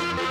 நல்ல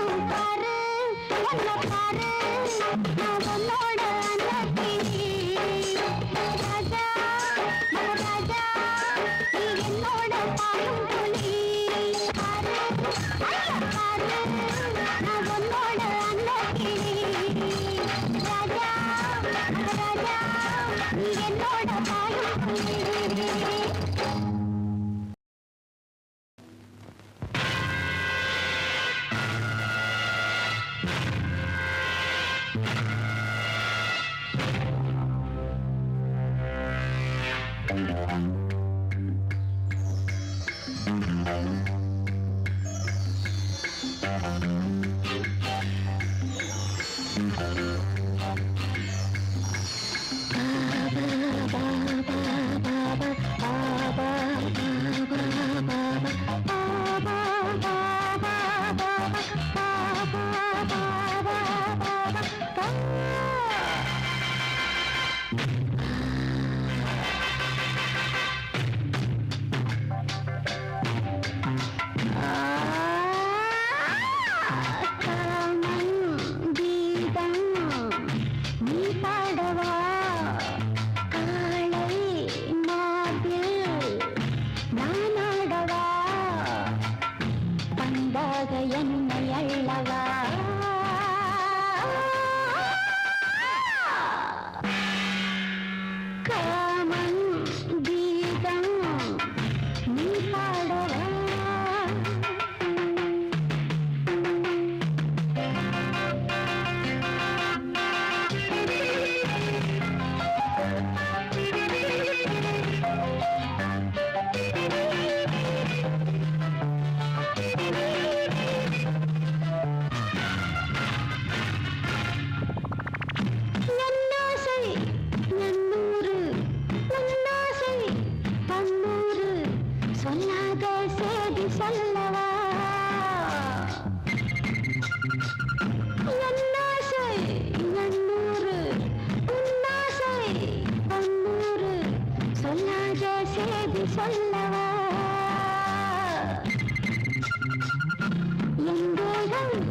நான் சொன்னாரு நான் சொன்னாரு என்னை அல்லவா செய்தி சொல்லவா? என்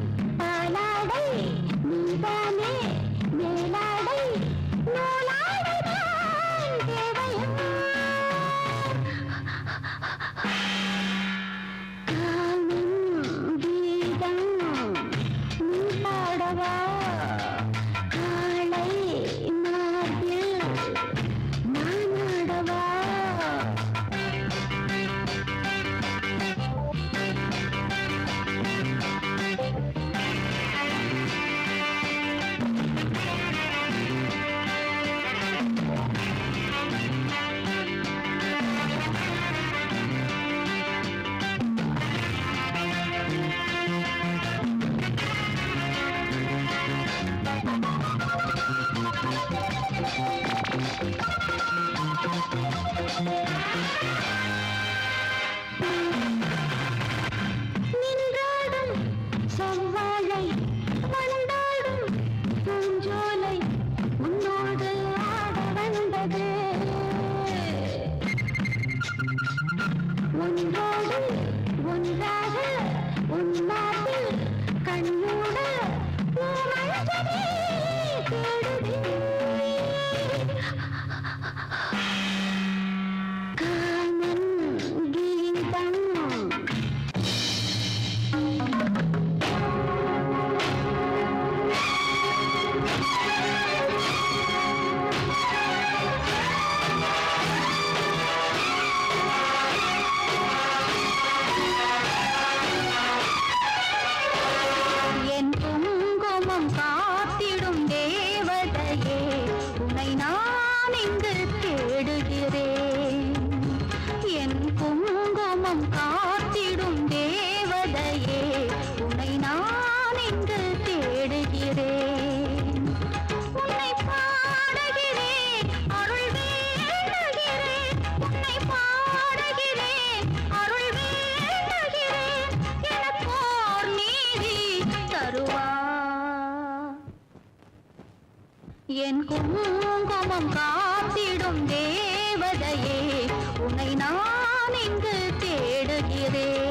का என் குங்குமம் காத்திடும் தேவதையே உனை நான் இங்கு தேடுகிறேன்.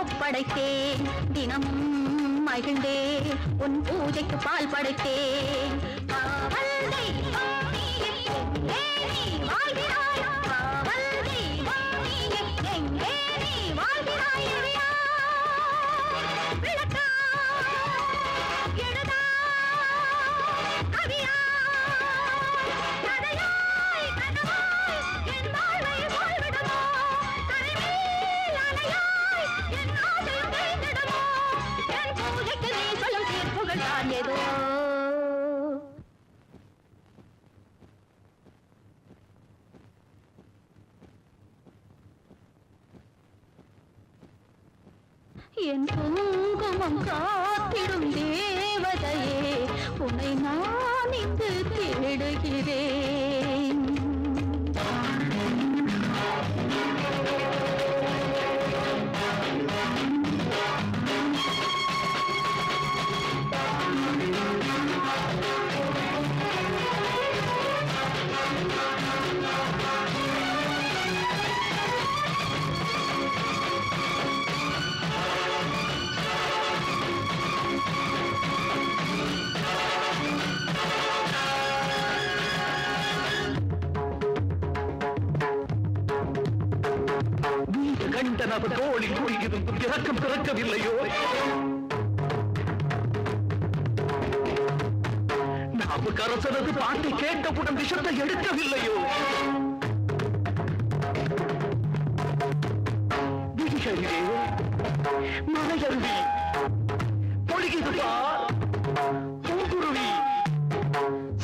ஒப்படைத்தேன். தினமும் மகிழ்ந்தே உன் பூஜைக்கு பால் படைத்தேன். என் குங்குமம் காத்திடும் தேவதையே உன்னை நான் இங்கு தேடுகிறேன். நீங்க கண்ட நபர் தோழி கூறுகிறது இறக்கம் பிறக்கவில்லையோ? நாவுக்கரசரது பாட்டை கேட்டவுடன் விஷத்தை எடுக்கவில்லையோ? விதிகளிலே மலையருவி பொழிகிறது பார். பூங்குருவி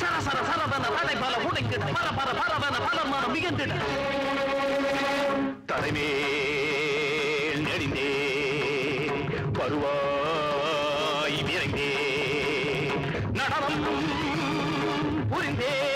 சரசர சரதன தலை பல உடைக்கிட பர பர பரவன பலமான மிகுந்திட மேல் நெடிந்தே வருவாய் விரைந்தே. நடனம் புரிந்தே.